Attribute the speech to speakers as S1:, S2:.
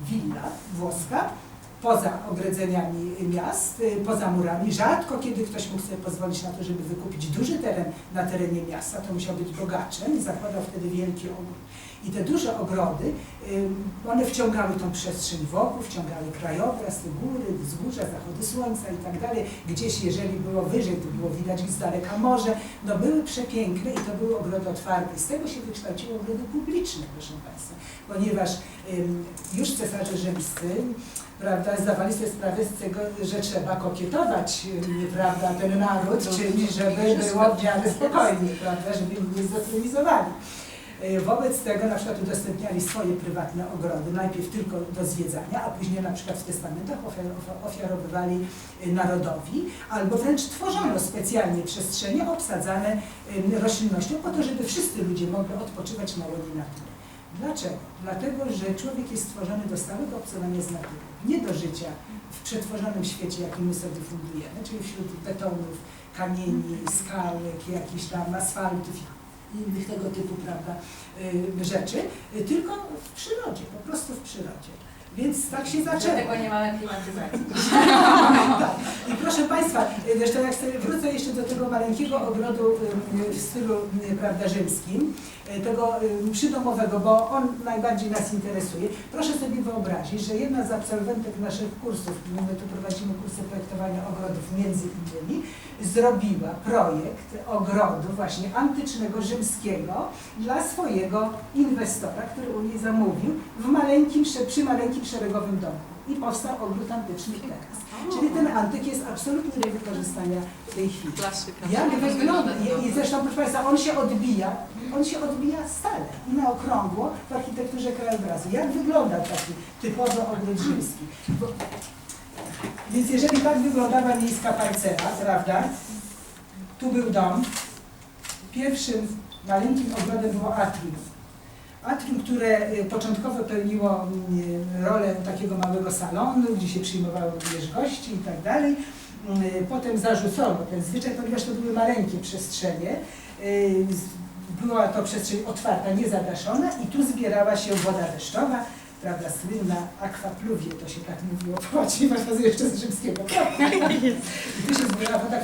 S1: willa włoska, poza ogrodzeniami miast, y, poza murami. Rzadko kiedy ktoś mógł sobie pozwolić na to, żeby wykupić duży teren na terenie miasta, to musiał być bogaczem i zakładał wtedy wielki ogród. I te duże ogrody, y, one wciągały tą przestrzeń wokół, wciągały krajobraz, te góry, wzgórza, zachody słońca i tak dalej. Gdzieś, jeżeli było wyżej, to było widać z daleka morze. No były przepiękne i to były ogrody otwarte. Z tego się wykształciły ogrody publiczne, proszę Państwa, ponieważ już cesarze rzymscy prawda, zdawali sobie sprawę z tego, że trzeba kokietować ym, prawda, ten naród, czyli żeby było w miarę spokojnie, prawda, żeby nie zdetronizowali. Y, Wobec tego na przykład udostępniali swoje prywatne ogrody, najpierw tylko do zwiedzania, a później na przykład w testamentach ofiarowywali y, narodowi, albo wręcz tworzono specjalnie przestrzenie obsadzane y, roślinnością po to, żeby wszyscy ludzie mogli odpoczywać na łonie natury. Dlaczego? Dlatego, że człowiek jest stworzony do stałego obcowania z naturą, nie do życia w przetworzonym świecie, jaki my sobie fundujemy, czyli wśród betonów, kamieni, skałek, jakichś tam asfaltów i innych tego typu prawda, y, rzeczy, y, tylko w przyrodzie, po prostu w przyrodzie. Więc tak się zaczęło.
S2: Dlatego nie mamy klimatyzacji.
S1: Proszę Państwa, zresztą jak sobie wrócę jeszcze do tego maleńkiego ogrodu w stylu prawda, rzymskim, y, tego przydomowego, bo on najbardziej nas interesuje. Proszę sobie wyobrazić, że jedna z absolwentek naszych kursów, my tu prowadzimy kursy projektowania ogrodów między innymi, zrobiła projekt ogrodu właśnie antycznego, rzymskiego dla swojego inwestora, który u niej zamówił w maleńkim, przy maleńkim szeregowym domku. I powstał ogród antyczny teraz. Czyli ten antyk jest absolutnie do wykorzystania w tej chwili. Jak wygląda, i- zresztą proszę Państwa, on się odbija, on się odbija stale i na okrągło w architekturze krajobrazu. Jak wygląda taki typowy ogród rzymski? Bo, więc jeżeli tak wyglądała miejska parcela, prawda, tu był dom, pierwszym maleńkim ogrodem było atrium. Które y, początkowo pełniło y, rolę takiego małego salonu, gdzie się przyjmowało również gości i tak dalej. Y, Potem zarzucono ten zwyczaj, ponieważ to były maleńkie przestrzenie. Y, Była to przestrzeń otwarta, niezadaszona i tu zbierała się woda deszczowa, prawda, słynna aqua pluvie, to się tak mówiło, ponieważ to jeszcze z rzymskiego. I tu się zbierała woda,